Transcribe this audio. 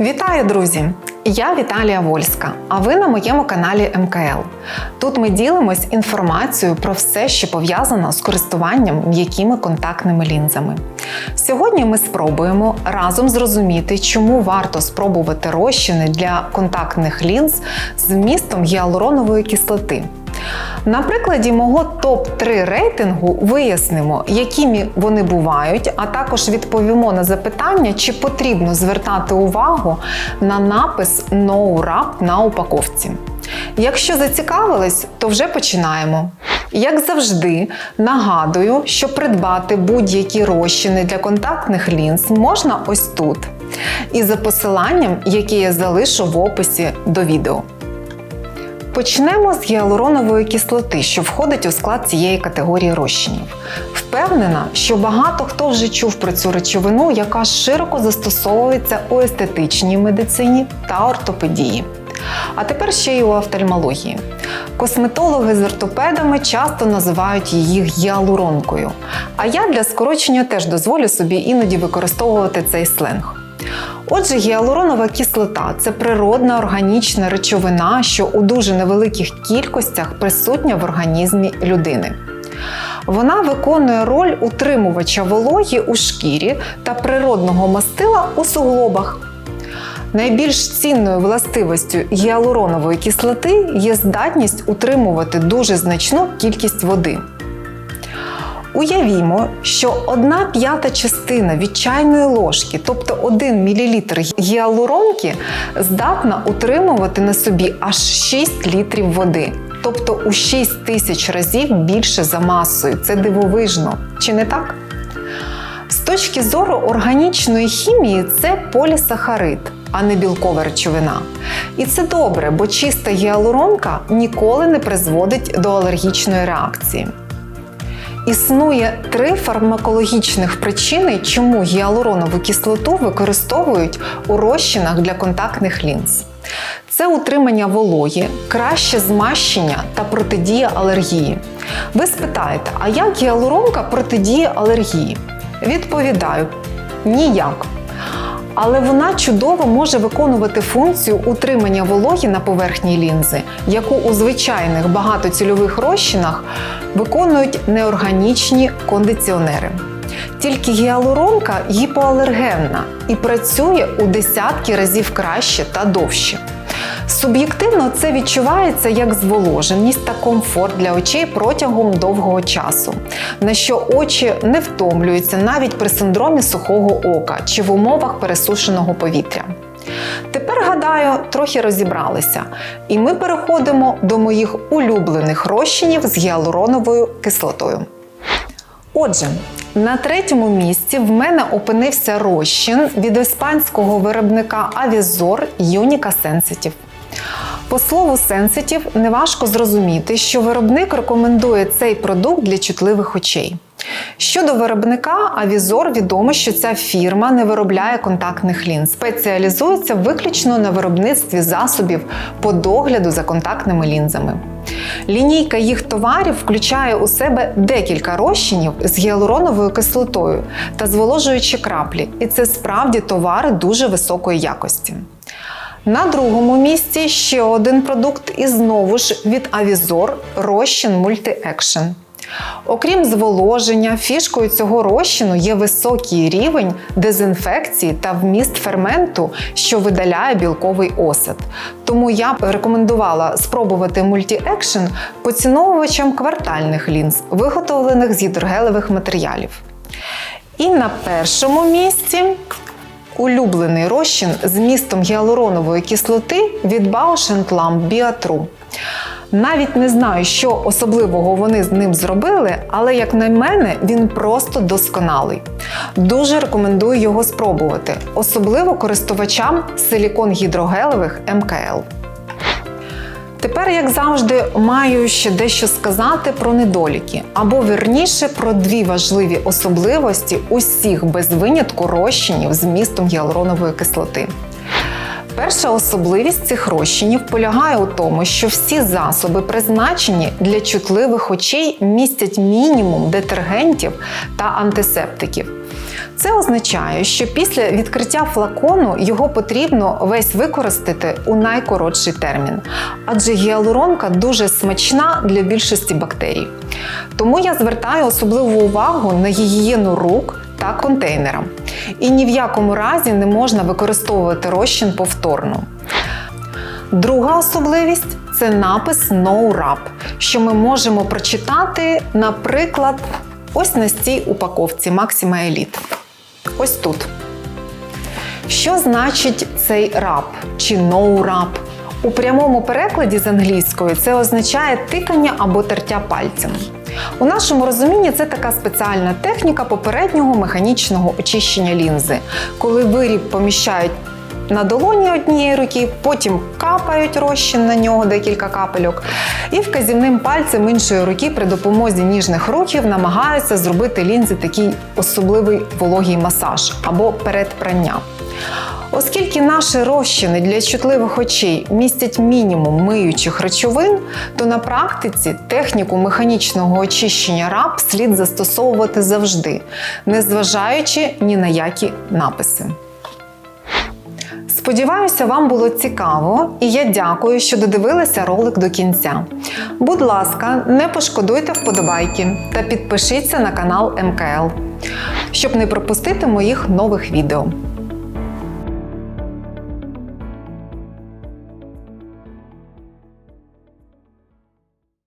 Вітаю, друзі! Я Віталія Вольська, а ви на моєму каналі МКЛ. Тут ми ділимось інформацією про все, що пов'язано з користуванням м'якими контактними лінзами. Сьогодні ми спробуємо разом зрозуміти, чому варто спробувати розчини для контактних лінз з вмістом гіалуронової кислоти. На прикладі мого топ-3 рейтингу вияснимо, якими вони бувають, а також відповімо на запитання, чи потрібно звертати увагу на напис No Wrap на упаковці. Якщо зацікавились, то вже починаємо. Як завжди, нагадую, що придбати будь-які розчини для контактних лінз можна ось тут. І за посиланням, яке я залишу в описі до відео. Почнемо з гіалуронової кислоти, що входить у склад цієї категорії розчинів. Впевнена, що багато хто вже чув про цю речовину, яка широко застосовується у естетичній медицині та ортопедії. А тепер ще й у офтальмології. Косметологи з ортопедами часто називають її гіалуронкою. А я для скорочення теж дозволю собі іноді використовувати цей сленг. Отже, гіалуронова кислота це природна органічна речовина, що у дуже невеликих кількостях присутня в організмі людини. Вона виконує роль утримувача вологі у шкірі та природного мастила у суглобах. Найбільш цінною властивостю гіалуронової кислоти є здатність утримувати дуже значну кількість води. Уявімо, що одна п'ята частина від чайної ложки, тобто 1 мл гіалуронки, здатна утримувати на собі аж 6 літрів води, тобто у 6 тисяч разів більше за масою. Це дивовижно, чи не так? З точки зору органічної хімії, це полісахарид, а не білкова речовина. І це добре, бо чиста гіалуронка ніколи не призводить до алергічної реакції. Існує три фармакологічних причини, чому гіалуронову кислоту використовують у розчинах для контактних лінз. Це утримання вологі, краще змащення та протидія алергії. Ви спитаєте, а як гіалуронка протидіє алергії? Відповідаю: ніяк. Але вона чудово може виконувати функцію утримання вологі на поверхні лінзи, яку у звичайних багатоцільових розчинах виконують неорганічні кондиціонери. Тільки гіалуронка гіпоалергенна і працює у десятки разів краще та довше. Суб'єктивно це відчувається як зволоженість та комфорт для очей протягом довгого часу, на що очі не втомлюються навіть при синдромі сухого ока чи в умовах пересушеного повітря. Тепер, гадаю, трохи розібралися, і ми переходимо до моїх улюблених розчинів з гіалуроновою кислотою. Отже, на третьому місці в мене опинився розчин від іспанського виробника Avizor Unica Sensitive. По слову Sensitive неважко зрозуміти, що виробник рекомендує цей продукт для чутливих очей. Щодо виробника, Avizor відомо, що ця фірма не виробляє контактних лінз, спеціалізується виключно на виробництві засобів по догляду за контактними лінзами. Лінійка їх товарів включає у себе декілька розчинів з гіалуроновою кислотою та зволожуючі краплі, і це справді товари дуже високої якості. На другому місці ще один продукт, і знову ж від Avizor розчин Action. Окрім зволоження, фішкою цього розчину є високий рівень дезінфекції та вміст ферменту, що видаляє білковий осад. Тому я б рекомендувала спробувати Multi-Action поціновувачам квартальних лінз, виготовлених з гідрогелевих матеріалів. І на першому місці улюблений розчин з містом гіалуронової кислоти від Bausch Біатру. Навіть не знаю, що особливого вони з ним зробили, але, як на мене, він просто досконалий. Дуже рекомендую його спробувати, особливо користувачам силікон гідрогелевих МКЛ. Тепер, як завжди, маю ще дещо сказати про недоліки, або вірніше про дві важливі особливості усіх без винятку розчинів з містом гіалуронової кислоти. Перша особливість цих розчинів полягає у тому, що всі засоби, призначені для чутливих очей, містять мінімум детергентів та антисептиків. Це означає, що після відкриття флакону його потрібно весь використати у найкоротший термін, адже гіалуронка дуже смачна для більшості бактерій. Тому я звертаю особливу увагу на гігієну рук та контейнера. І ні в якому разі не можна використовувати розчин повторно. Друга особливість це напис No Wrap, що ми можемо прочитати, наприклад, ось на цій упаковці Maxima Elite. Ось тут. Що значить цей раб чи no wrap? У прямому перекладі з англійської це означає тикання або тертя пальцем. У нашому розумінні це така спеціальна техніка попереднього механічного очищення лінзи, коли виріб поміщають на долоні однієї руки, потім капають розчин на нього декілька капельок, і вказівним пальцем іншої руки при допомозі ніжних рухів намагаються зробити лінзі такий особливий вологий масаж або передпрання. Оскільки наші розчини для чутливих очей містять мінімум миючих речовин, то на практиці техніку механічного очищення раб слід застосовувати завжди, незважаючи ні на які написи. Сподіваюся, вам було цікаво, і я дякую, що додивилися ролик до кінця. Будь ласка, не пошкодуйте вподобайки та підпишіться на канал МКЛ, щоб не пропустити моїх нових відео.